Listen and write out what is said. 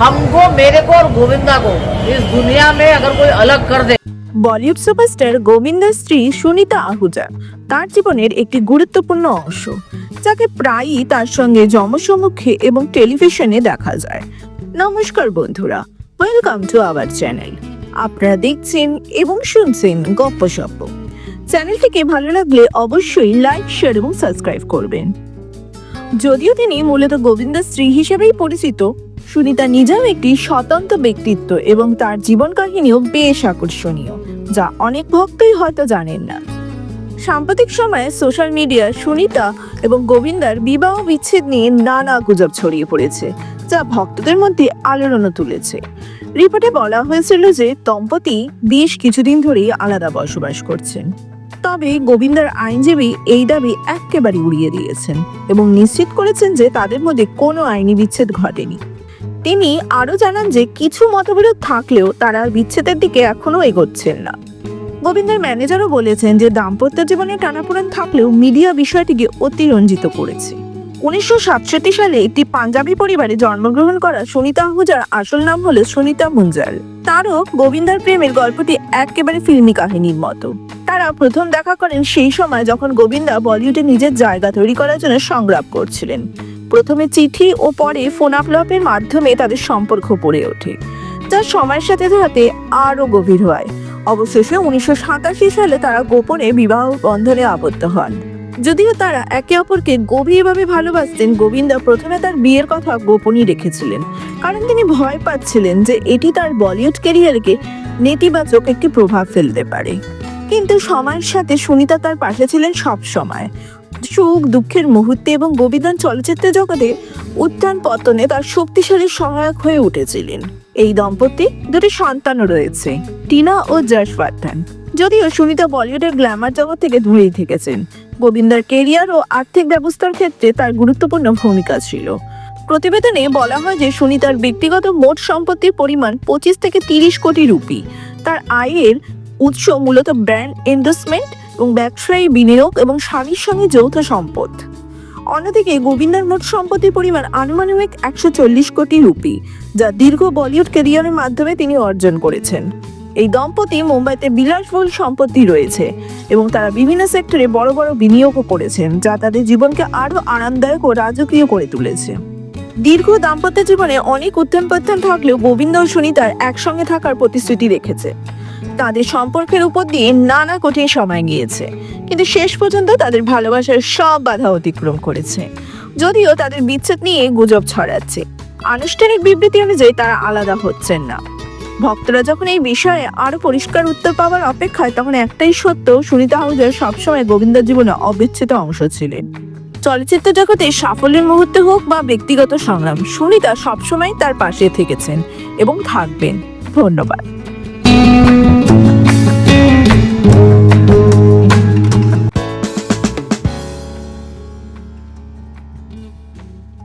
हमको मेरे को और गोविंदा को इस दुनिया में अगर कोई अलग कर दे বলিউড সুপারস্টার গোবিন্দার স্ত্রী সুনিতা আহুজা তার জীবনের একটি গুরুত্বপূর্ণ অংশ যাকে প্রায়ই তার সঙ্গে জমসম্মুখে এবং টেলিভিশনে দেখা যায় নমস্কার বন্ধুরা ওয়েলকাম টু আওয়ার চ্যানেল আপনারা দেখছেন এবং শুনছেন গপ্প সপ্প চ্যানেলটিকে ভালো লাগলে অবশ্যই লাইক শেয়ার এবং সাবস্ক্রাইব করবেন যদিও তিনি মূলত গোবিন্দার স্ত্রী হিসেবেই পরিচিত সুনিতা নিজেও একটি স্বতন্ত্র ব্যক্তিত্ব এবং তার জীবন কাহিনীও বেশ আকর্ষণীয়, যা অনেক ভক্তই হয়তো জানেন না। সাম্প্রতিক সময়ে সোশ্যাল মিডিয়া সুনিতা এবং গোবিন্দার বিবাহ বিচ্ছেদ নিয়ে নানা গুজব ছড়িয়ে পড়েছে, যা ভক্তদের মধ্যে আলোড়নও তুলেছে। রিপোর্টে বলা হয়েছিল যে দম্পতি বেশ কিছুদিন ধরেই আলাদা বসবাস করছেন। তবে গোবিন্দার আইনজীবী এই দাবি একেবারে উড়িয়ে দিয়েছেন এবং নিশ্চিত করেছেন যে তাদের মধ্যে কোনো আইনি বিচ্ছেদ ঘটেনি। তিনি আরও জানান যে কিছু মতবিরোধ থাকলেও তারা বিচ্ছেদের দিকে এখনও এগোচ্ছেন না। গোবিন্দের ম্যানেজারও বলেছেন যে দাম্পত্য জীবনে টানাপোড়েন থাকলেও মিডিয়া বিষয়টিকে অতিরঞ্জিত করেছে। উনিশশো সাতষট্টি সালে একটি পাঞ্জাবি পরিবারে জন্মগ্রহণ করা সুনিতা আহুজার আসল নাম হলো সুনিতা মুঞ্জাল তারও গোবিন্দার প্রেমের গল্পটি একেবারে ফিল্মি কাহিনীর মতো। তারা প্রথম দেখা করেন সেই সময় যখন গোবিন্দা বলিউডে নিজের জায়গা তৈরি করার জন্য সংগ্রাম করছিলেন। প্রথমে চিঠি ও পরে ফোনাফলপের মাধ্যমে তাদের সম্পর্ক পড়ে ওঠে। যা সময়ের সাথে সাথে আরও গভীর হয়। অবশেষে উনিশশো সাতাশি সালে তারা গোপনে বিবাহ বন্ধনে আবদ্ধ হন। যদিও তারা একে অপরকে গভীরভাবে ভালোবাসতেন, গোবিন্দা প্রথমে তার বিয়ের কথা গোপনই রেখেছিলেন। কারণ তিনি ভয় পাচ্ছিলেন যে এটি তার বলিউড ক্যারিয়ারকে নেতিবাচক একটি প্রভাব ফেলতে পারে। কিন্তু সময়ের সাথে সুনিতা তার পাশে ছিলেন সব সময় সুখ, দুঃখের মুহূর্তে এবং গোবিন্দান চলচ্চিত্র জগতে উত্থান পতনে তার শক্তিশালী সহায়ক হয়ে উঠেছিলেন। এই দম্পতি দুটি সন্তানও রয়েছে, টিনা ও যশবর্ধন। যদিও সুনিতা বলিউডের গ্ল্যামার জগৎ থেকে দূরেই থেকেছেন, গোবিন্দার কেরিয়ার ও আর্থিক ব্যবস্থার ক্ষেত্রে তার গুরুত্বপূর্ণ ভূমিকা ছিল। প্রতিবেদনে বলা হয় যে সুনিতার ব্যক্তিগত মোট সম্পত্তির পরিমাণ পঁচিশ থেকে তিরিশ কোটি রুপি। তার আয়ের উৎস মূলত ব্র্যান্ড এন্ডোসমেন্ট এবং ব্যবসায়ী, বিনিয়োগ এবং স্বামীর সঙ্গে যৌথ সম্পদ। অন্যদিকে গোবিন্দার মোট সম্পত্তির পরিমাণ আনুমানিক একশো চল্লিশ কোটি রুপি, যা দীর্ঘ বলিউড ক্যারিয়ারের মাধ্যমে তিনি অর্জন করেছেন। এই দম্পতি মুম্বাইতে বিলাসবহুল সম্পত্তি রয়েছে এবং তারা বিভিন্ন সেক্টরে বড় বড় বিনিয়োগও করেছেন, যা তাদের জীবনকে আরও আরামদায়ক ও রাজকীয় করে তুলেছে। দীর্ঘ দাম্পত্য জীবনে অনেক উত্থান পত্থান থাকলেও গোবিন্দ ও সুনিতার একসঙ্গে থাকার প্রতিশ্রুতি রেখেছে। তাদের সম্পর্কের উপর দিয়ে নানা কঠিন সময় গিয়েছে। কিন্তু শেষ পর্যন্ত তাদের ভালোবাসার সব বাধা অতিক্রম করেছে। যদিও তাদের বিচ্ছেদ নিয়ে গুজব ছড়াচ্ছে। আনুষ্ঠানিক বিবৃতি অনুযায়ী তারা আলাদা হচ্ছেন না। ভক্তরা যখন এই বিষয়ে আরও পরিষ্কার উত্তর পাওয়ার অপেক্ষায়, তখন একটাই সত্য, সুনিতা আহুজা সবসময় গোবিন্দার জীবনে অবিচ্ছেদ অংশ ছিলেন। চলচ্চিত্র জগতে সাফল্যের মুহূর্তে হোক বা ব্যক্তিগত সংগ্রাম, সুনিতা সবসময় তার পাশে থেকেছেন এবং থাকবেন। ধন্যবাদ। thank you